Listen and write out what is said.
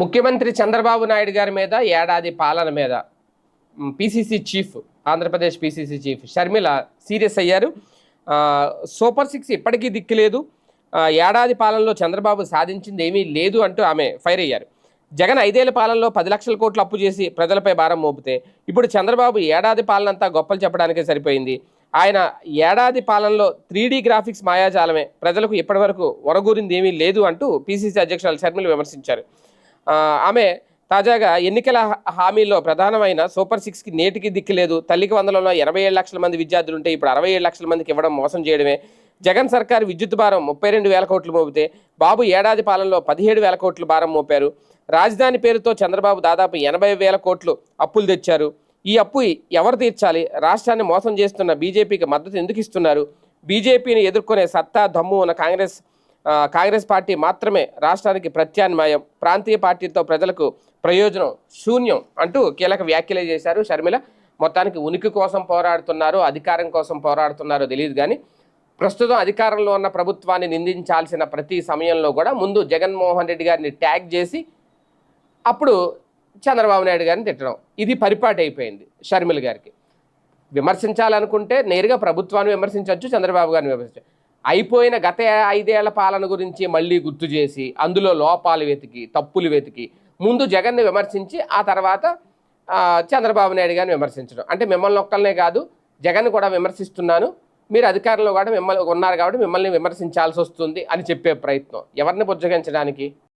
ముఖ్యమంత్రి చంద్రబాబు నాయుడు గారి మీద ఏడాది పాలన మీద PCC chief Andhra Pradesh PCC chief Sharmila serious అయ్యారు. సూపర్ సిక్స్ ఇప్పటికీ దిక్కులేదు ఏడాది పాలనలో చంద్రబాబు సాధించింది ఏమీ లేదు అంటూ ఆమె ఫైర్ అయ్యారు. జగన్ ఐదేళ్ళ పాలనలో పది లక్షల కోట్లు అప్పు చేసి ప్రజలపై భారం మోపితే ఇప్పుడు చంద్రబాబు ఏడాది పాలన అంతా గొప్పలు చెప్పడానికే సరిపోయింది. ఆయన ఏడాది పాలనలో త్రీడీ గ్రాఫిక్స్ మాయాజాలమే ప్రజలకు ఇప్పటివరకు ఒరగూరింది ఏమీ లేదు అంటూ పిసిసి అధ్యక్షురాలు షర్మిల విమర్శించారు. ఆమె తాజాగా ఎన్నికల హా- హామీలో ప్రధానమైన సూపర్ సిక్స్కి నేటికి దిక్కులేదు తల్లికి వందలలో ఎనభై ఏడు లక్షల మంది విద్యార్థులు ఉంటే ఇప్పుడు అరవై ఏడు లక్షల మందికి ఇవ్వడం మోసం చేయడమే. జగన్ సర్కార్ విద్యుత్ భారం ముప్పై రెండు వేల కోట్లు మోపితే బాబు ఏడాది పాలనలో పదిహేడు వేల కోట్లు భారం మోపారు. రాజధాని పేరుతో చంద్రబాబు దాదాపు ఎనభై వేల కోట్లు అప్పులు తెచ్చారు. ఈ అప్పు ఎవరు తీర్చాలి? రాష్ట్రాన్ని మోసం చేస్తున్న బీజేపీకి మద్దతు ఎందుకు ఇస్తున్నారు? బీజేపీని ఎదుర్కొనే సత్తా దమ్ము ఉన్న కాంగ్రెస్ కాంగ్రెస్ పార్టీ మాత్రమే రాష్ట్రానికి ప్రత్యామ్నాయం ప్రాంతీయ పార్టీతో ప్రజలకు ప్రయోజనం శూన్యం అంటూ కీలక వ్యాఖ్యలు చేశారు. షర్మిల మొత్తానికి ఉనికి కోసం పోరాడుతున్నారు అధికారం కోసం పోరాడుతున్నారో తెలియదు కానీ ప్రస్తుతం అధికారంలో ఉన్న ప్రభుత్వాన్ని నిందించాల్సిన ప్రతి సమయంలో కూడా ముందు జగన్మోహన్ రెడ్డి గారిని ట్యాగ్ చేసి అప్పుడు చంద్రబాబు నాయుడు గారిని తిట్టడం. ఇది పరిపాటి అయిపోయింది షర్మిల గారికి. విమర్శించాలనుకుంటే నేరుగా ప్రభుత్వాన్ని విమర్శించవచ్చు చంద్రబాబు గారిని విమర్శించవచ్చు అయిపోయిన గత ఐదేళ్ళ పాలన గురించి మళ్ళీ గుర్తు చేసి అందులో లోపాలు వెతికి తప్పులు వెతికి ముందు జగన్ని విమర్శించి ఆ తర్వాత చంద్రబాబు నాయుడు గారిని విమర్శించడం. అంటే మిమ్మల్ని ఒక్కళ్ళనే కాదు జగన్ కూడా విమర్శిస్తున్నాను. మీరు అధికారంలో కూడా మిమ్మల్ని ఉన్నారు కాబట్టి మిమ్మల్ని విమర్శించాల్సి వస్తుంది అని చెప్పే ప్రయత్నం. ఎవరిని బుజ్జగించడానికి?